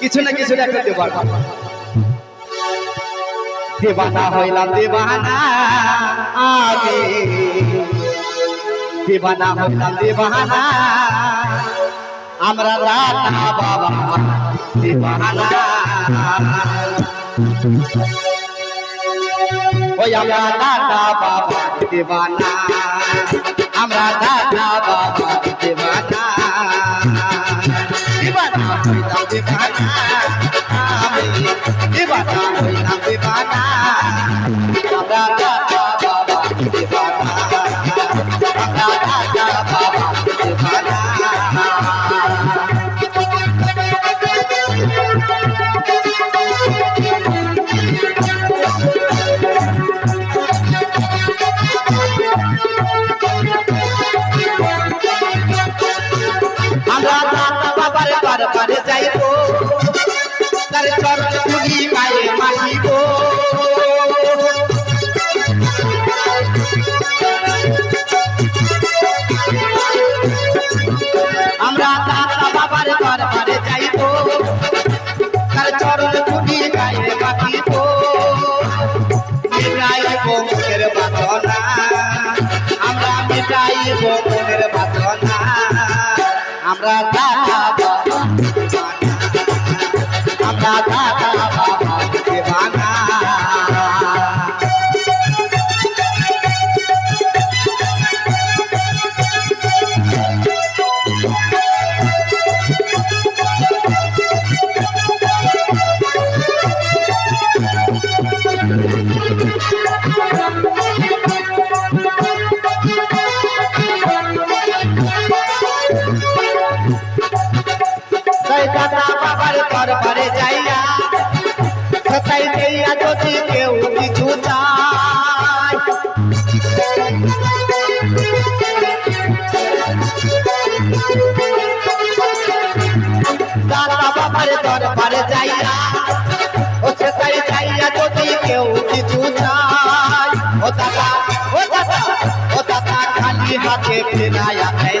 কিছু না কিছু একটা দেবানা দেবানা হইলাম, দেবানা। আগে। দেবানা হইলাম, দেবানা। আমরা রানা বাবা, দেবানা। ওই আমরা দাদা বাবা, দেবানা। আমরা দাদা বাবা। দেবানা হইলাম দেবানা তুলি পায়ে মাহিব মিটাইব মুখের বাসনা আমরা মিটাইব মনের বাসনা। আমরা দাদা দরবারে যাইয়া সতাই দিয়া যদি কেউ কিছু চায়। দাদা বাবার দরবারে যাইয়া, ও সতাই যাইয়া যদি কেউ কিছু চায়। ও দাদা ও দাদা ও দাদা, খালি হাতে ফেরায়া দেয়